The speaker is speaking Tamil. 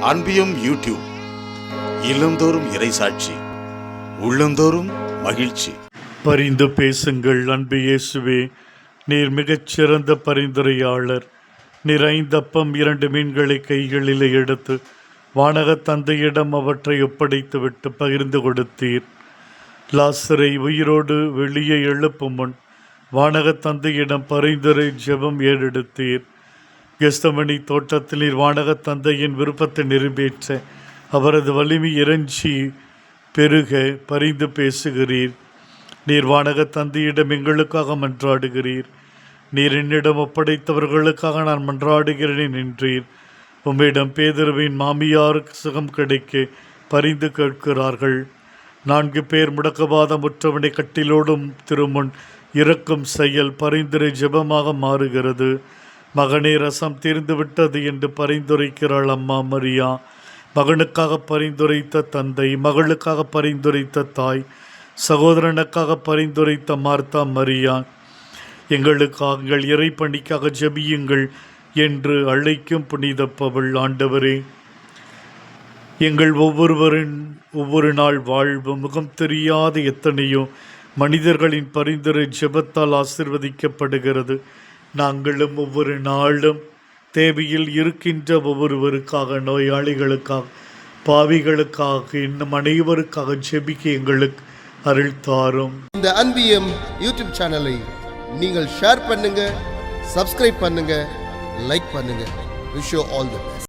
அன்பியும் யூடியூப் இல்லந்தோறும் இறைசாட்சி உள்ளந்தோறும் மகிழ்ச்சி. பரிந்து பேசுங்கள் அன்பு இயேசுவே. நீர் மிகச் சிறந்த பரிந்துரையாளர். நீர் ஐந்தப்பம் இரண்டு மீன்களை கைகளிலே எடுத்து வானகத் தந்தையிடம் அவற்றை ஒப்படைத்துவிட்டு பகிர்ந்து கொடுத்தீர். லாசரை உயிரோடு வெளியே எழுப்பும் முன் வானகத் தந்தையிடம் பரிந்துரை ஜெபம் ஏறெடுத்தீர். கெஸ்தமணி தோட்டத்தில் வாடக தந்தையின் விருப்பத்தை நிறைவேற்ற அவரது வலிமை இறைஞ்சி பெருக பரிந்து பேசுகிறீர். நீர் வாடக தந்தையிடம் எங்களுக்காக மன்றாடுகிறீர். நீர் என்னிடம் ஒப்படைத்தவர்களுக்காக நான் மன்றாடுகிறேன் என்றீர். உம்மிடம் பேதருவின் மாமியாருக்கு சுகம் கிடைக்க பரிந்து கேட்கிறார்கள். நான்கு பேர் முடக்கவாதம் முற்றவனை கட்டிலோடும் திருமுன் இறக்கும் செயல் பரிந்துரை ஜெபமாக மாறுகிறது. மகனே ரசம் தீர்ந்து விட்டது என்று பரிந்துரைக்கிறாள் அம்மா மரியா. மகனுக்காக பரிந்துரைத்த தந்தை மகளுக்காக பரிந்துரைத்த தாய் சகோதரனுக்காக பரிந்துரைத்த மார்த்தா மரியா. எங்களுக்காக எங்கள் இறைப்பணிக்காக ஜெபியுங்கள் என்று அழைக்கும் புனிதப்பவள் ஆண்டவரே. எங்கள் ஒவ்வொருவரின் ஒவ்வொரு நாள் வாழ்வு முகம் தெரியாத எத்தனையோ மனிதர்களின் பரிந்துரை ஜெபத்தால் ஆசிர்வதிக்கப்படுகிறது. நாங்களும் ஒவ்வொரு நாளும் தேவையில் இருக்கின்ற ஒவ்வொருவருக்காக நோயாளிகளுக்காக பாவிகளுக்காக இன்னும் அனைவருக்காக ஜெபிக்க எங்களுக்கு அருள் தாரும். இந்த அன்பியம் யூடியூப் சேனலை நீங்கள் ஷேர் பண்ணுங்க சப்ஸ்கிரைப் பண்ணுங்க லைக் பண்ணுங்க. Wish all the best